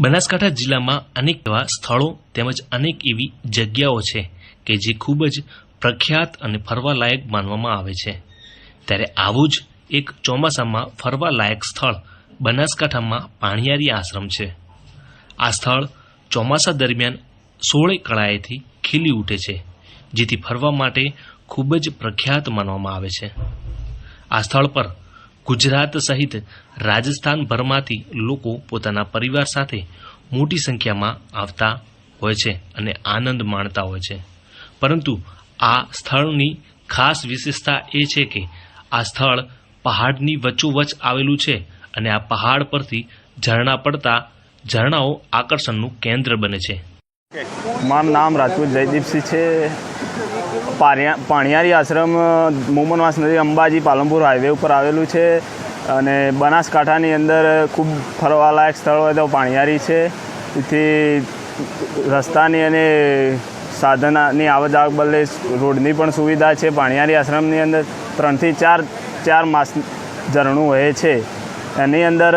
બનાસકાંઠા જિલ્લામાં અનેક એવા સ્થળો તેમજ અનેક એવી જગ્યાઓ છે કે જે ખૂબ જ પ્રખ્યાત અને ફરવાલાયક માનવામાં આવે છે. ત્યારે આવું જ એક ચોમાસામાં ફરવાલાયક સ્થળ બનાસકાંઠામાં પાણીયારી આશ્રમ છે. આ સ્થળ ચોમાસા દરમિયાન સોળે કળાએથી ખીલી ઉઠે છે, જેથી ફરવા માટે ખૂબ જ પ્રખ્યાત માનવામાં આવે છે. આ સ્થળ પર ગુજરાત સહિત રાજસ્થાનભરમાંથી લોકો પોતાના પરિવાર સાથે મોટી સંખ્યામાં આવતા હોય છે અને આનંદ માણતા હોય છે. પરંતુ આ સ્થળની ખાસ વિશેષતા એ છે કે આ સ્થળ પહાડની વચ્ચોવચ આવેલું છે અને આ પહાડ પરથી ઝરણા પડતા ઝરણાઓ આકર્ષણનું કેન્દ્ર બને છે. મારું નામ રાજપૂત જયદીપસિંહ છે. પાણિયા પાણિયારી આશ્રમ મોમનવાસ નદી અંબાજી પાલનપુર હાઈવે ઉપર આવેલું છે અને બનાસકાંઠાની અંદર ખૂબ ફરવાલાયક સ્થળ હોય તો પાણિયારી છે. તેથી રસ્તાની અને સાધનની આવક જાવક બદલે રોડની પણ સુવિધા છે. પાણિયારી આશ્રમની અંદર ત્રણથી ચાર ચાર માસ ઝરણું વહે છે. એની અંદર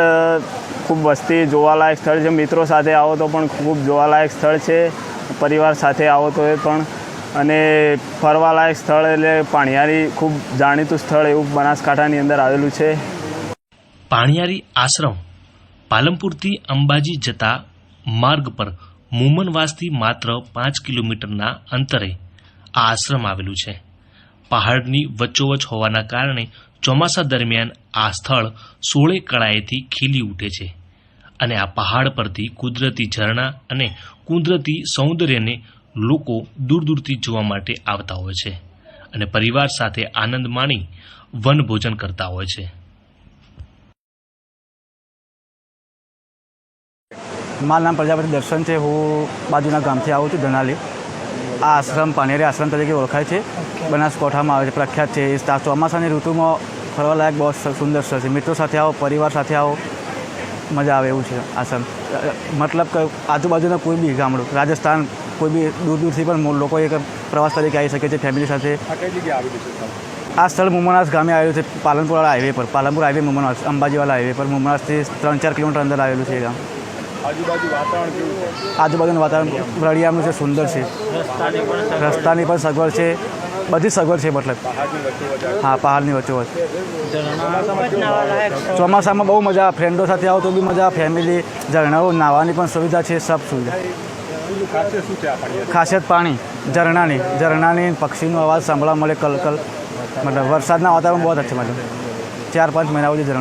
ખૂબ વસ્તી જોવાલાયક સ્થળ છે. મિત્રો સાથે આવો તો પણ ખૂબ જોવાલાયક સ્થળ છે. પરિવાર સાથે આવો તો એ પણ. અને ફરવાલાયક સ્થળ એટલે પાણિયારી ખૂબ જાણીતું સ્થળ એવું બનાસકાંઠાની અંદર આવેલું છે. પાણિયારી આશ્રમ પાલનપુરથી અંબાજી જતા માર્ગ પર મુમનવાસથી માત્ર પાંચ કિલોમીટરના અંતરે આ આશ્રમ આવેલું છે. પહાડની વચ્ચોવચ હોવાના કારણે ચોમાસા દરમિયાન આ સ્થળ સોળે કળાએથી ખીલી ઉઠે છે અને આ પહાડ પરથી કુદરતી ઝરણા અને કુદરતી સૌંદર્યને લોકો દૂર દૂરથી જોવા માટે આવતા હોય છે અને પરિવાર સાથે આનંદ માણી વનભોજન કરતા હોય છે. મારું નામ પ્રજાપતિ દર્શન છે. હું બાજુના ગામથી આવું છું, ધનાલી. આ આશ્રમ પાનેરી આશ્રમ તરીકે ઓળખાય છે. બનાસકોઠામાં આવે છે પ્રખ્યાત છે. ચોમાસાની ઋતુમાં ફરવાલાયક બહુ સુંદર સ્થળ છે. મિત્રો સાથે આવો પરિવાર સાથે આવો. મજા આવે એવું છે આશ્રમ. મતલબ કે આજુબાજુના કોઈ બી ગામડું રાજસ્થાન કોઈ બી દૂર દૂરથી પણ લોકો એક પ્રવાસ તરીકે આવી શકે છે ફેમિલી સાથે. આ સ્થળ? મુમનાસ ગામે આવેલું છે પાલનપુરવાળા હાઈવે પર. પાલનપુર હાઈવે મુમનાસ અંબાજીવાળા હાઈવે પર. મુમનાસથી ત્રણ ચાર કિલોમીટર અંદર આવેલું છે આજુબાજુનું વાતાવરણ રળિયામનું છે સુંદર છે. રસ્તાની પણ સગવડ છે બધી સગવડ છે મતલબ. હા પહાડની વચ્ચોવચ ચોમાસામાં બહુ મજા ફ્રેન્ડો સાથે આવો તો બી મજા ફેમિલી ઝરણાઓ નાહવાની પણ સુવિધા છે સબ સુવિધા. ખાસિયત પાણી ઝરણાની. ઝરણાની પક્ષીનો અવાજ સાંભળવા મળે કલકલ. મતલબ વરસાદના વાતાવરણ બહુ જ છે મતલબ. ચાર પાંચ મહિના સુધી ઝરણા